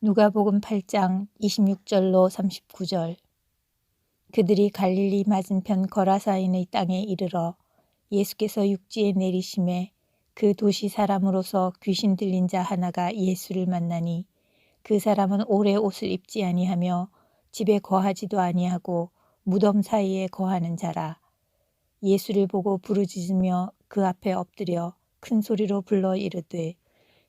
누가복음 8장 26절로 39절. 그들이 갈릴리 맞은편 거라사인의 땅에 이르러 예수께서 육지에 내리심에 그 도시 사람으로서 귀신 들린 자 하나가 예수를 만나니 그 사람은 오래 옷을 입지 아니하며 집에 거하지도 아니하고 무덤 사이에 거하는 자라. 예수를 보고 부르짖으며 그 앞에 엎드려 큰 소리로 불러 이르되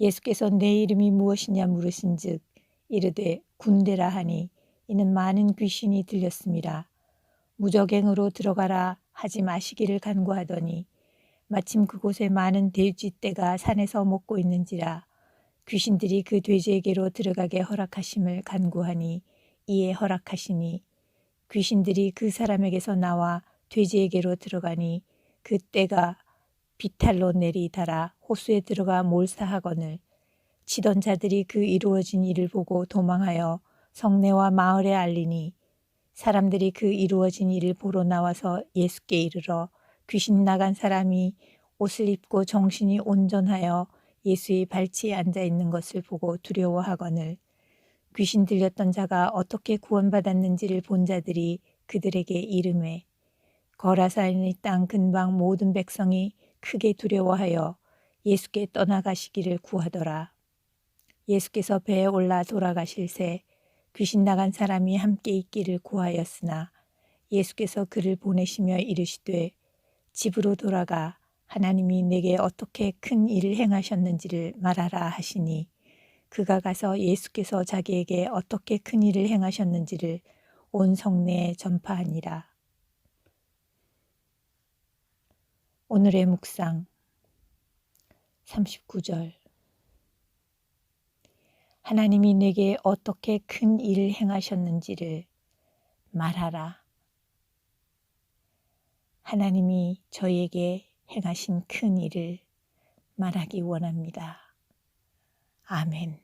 예수께서 내 이름이 무엇이냐 물으신즉 이르되 군대라 하니 이는 많은 귀신이 들렸습니다. 무적행으로 들어가라 하지 마시기를 간구하더니 마침 그곳에 많은 돼지떼가 산에서 먹고 있는지라 귀신들이 그 돼지에게로 들어가게 허락하심을 간구하니 이에 허락하시니 귀신들이 그 사람에게서 나와 돼지에게로 들어가니 그 떼가 비탈로 내리달아 호수에 들어가 몰사하거늘 치던 자들이 그 이루어진 일을 보고 도망하여 성내와 마을에 알리니 사람들이 그 이루어진 일을 보러 나와서 예수께 이르러 귀신 나간 사람이 옷을 입고 정신이 온전하여 예수의 발치에 앉아 있는 것을 보고 두려워하거늘 귀신 들렸던 자가 어떻게 구원받았는지를 본 자들이 그들에게 이름해 거라사인의 땅 근방 모든 백성이 크게 두려워하여 예수께 떠나가시기를 구하더라. 예수께서 배에 올라 돌아가실새 귀신 나간 사람이 함께 있기를 구하였으나 예수께서 그를 보내시며 이르시되 집으로 돌아가 하나님이 내게 어떻게 큰 일을 행하셨는지를 말하라 하시니 그가 가서 예수께서 자기에게 어떻게 큰 일을 행하셨는지를 온 성내에 전파하니라. 오늘의 묵상 39절 하나님이 내게 어떻게 큰 일을 행하셨는지를 말하라. 하나님이 저에게 행하신 큰 일을 말하기 원합니다. 아멘.